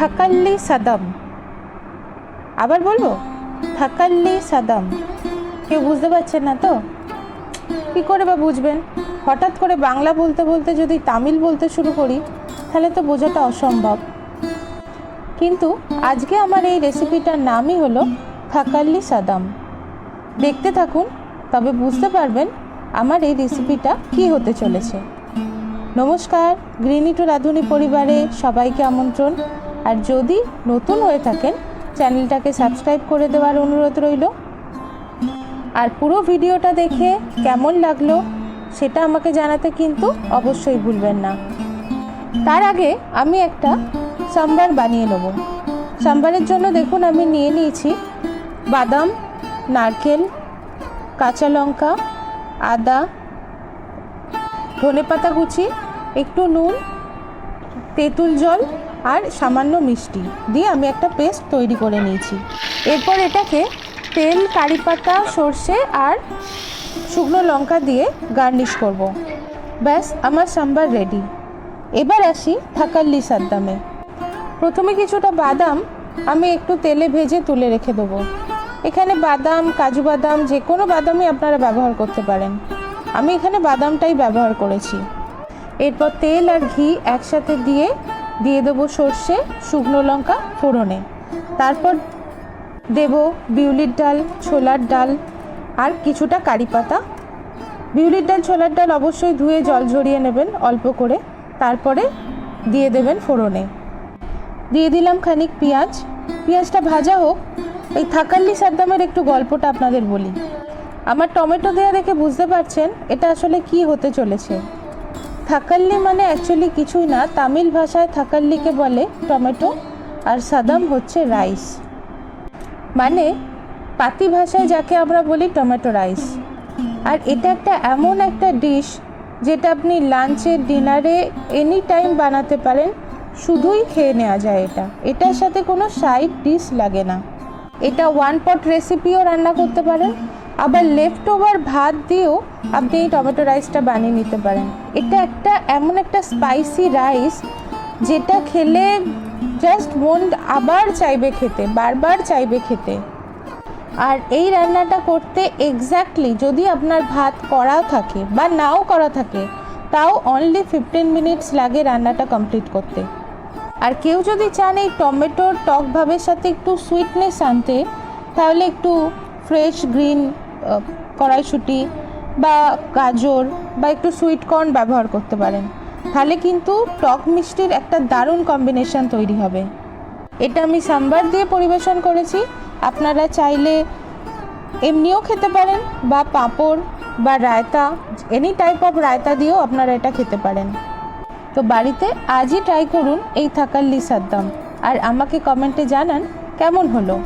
থাকাল্লি সাদাম। আবার বলব থাকাল্লি সাদাম। কেউ বুঝতে পারছেন না তো? কী করে বা বুঝবেন? হঠাৎ করে বাংলা বলতে বলতে যদি তামিল বলতে শুরু করি, তাহলে তো বোঝাটা অসম্ভব। কিন্তু আজকে আমার এই রেসিপিটার নামই হলো থাকাল্লি সাদাম। দেখতে থাকুন, তবে বুঝতে পারবেন আমার এই রেসিপিটা কি হতে চলেছে। নমস্কার, গ্রিনি টু রাঁধুনি পরিবারে সবাইকে আমন্ত্রণ। আর যদি নতুন হয়ে থাকেন, চ্যানেলটাকে সাবস্ক্রাইব করে দেওয়ার অনুরোধ রইল। আর পুরো ভিডিওটা দেখে কেমন লাগল, সেটা আমাকে জানাতে কিন্তু অবশ্যই ভুলবেন না। তার আগে আমি একটা সাম্বার বানিয়ে নেব। সাম্বারের জন্য দেখুন, আমি নিয়ে নিয়েছি বাদাম, নারকেল, কাঁচা লঙ্কা, আদা, ধনেপাতা কুচি, একটু নুন, তেঁতুল জল আর সামান্য মিষ্টি দিয়ে আমি একটা পেস্ট তৈরি করে নিয়েছি। এরপর এটাকে তেল, কারি পাতা, সর্ষে আর শুকনো লঙ্কা দিয়ে গার্নিশ করব। ব্যাস, আমার সাম্বার রেডি। এবার আসি থাকাল্লি সাদ্দামে। প্রথমে কিছুটা বাদাম আমি একটু তেলে ভেজে তুলে রেখে দেবো। এখানে বাদাম, কাজু বাদাম, যে কোনো বাদামই আপনারা ব্যবহার করতে পারেন। আমি এখানে বাদামটাই ব্যবহার করেছি। এরপর তেল আর ঘি একসাথে দিয়ে দিয়ে দেবো সর্ষে, শুকনো লঙ্কা, ফোড়নে। তারপর দেব বিউলির ডাল, ছোলার ডাল আর কিছুটা কারি পাতা। বিউলির ডাল, ছোলার ডাল অবশ্যই ধুয়ে জল ঝরিয়ে নেবেন অল্প করে। তারপরে দিয়ে দেবেন ফোড়নে। দিয়ে দিলাম খানিক পেঁয়াজ। পেঁয়াজটা ভাজা হোক, এই থাকাল্লি সাদ্দামের একটু গল্পটা আপনাদের বলি। আমার টমেটো দেওয়া দেখে বুঝতে পারছেন, এটা আসলে কি হতে চলেছে। থাকাল্লি মানে অ্যাকচুয়ালি কিছুই না। তামিল ভাষায় থাকাল্লিকে বলে টমেটো আর সাদাম হচ্ছে রাইস মানে পাতি ভাষায় যাকে আমরা বলি টমেটো রাইস আর এটা একটা এমন একটা ডিশ যেটা আপনি লাঞ্চে ডিনারে এনি টাইম বানাতে পারেন। শুধুই খেয়ে নেওয়া যায় এটা। এটার সাথে কোনো সাইড ডিশ লাগে না। এটা ওয়ান পট রেসিপিও রান্না করতে পারেন। আবার লেফট ওভার ভাত দিয়েও আপনি এই টমেটো রাইসটা বানিয়ে নিতে পারেন। এটা একটা এমন একটা স্পাইসি রাইস যেটা খেলে জাস্ট মন আবার চাইবে খেতে, বারবার চাইবে খেতে। আর এই রান্নাটা করতে এক্স্যাক্টলি যদি আপনার ভাত করাও থাকে বা নাও করা থাকে, তাও অনলি ফিফটিন মিনিটস লাগে রান্নাটা কমপ্লিট করতে। আর কেউ যদি চান এই টমেটোর টক ভাবের সাথে একটু সুইটনেস আনতে, তাহলে একটু ফ্রেশ গ্রিন কড়াইশুঁটি বা গাজর বা একটু সুইট কর্ন ব্যবহার করতে পারেন। তাহলে কিন্তু টক মিষ্টির একটা দারুণ কম্বিনেশন তৈরি হবে। এটা আমি সাম্বার দিয়ে পরিবেশন করেছি। আপনারা চাইলে এমনিও খেতে পারেন বা পাঁপড় বা raita any type of raita দিয়েও আপনারা এটা খেতে পারেন। তো বাড়িতে আজই ট্রাই করুন এই থাকাল্লি সাদ্দাম আর আমাকে কমেন্টে জানান কেমন হলো।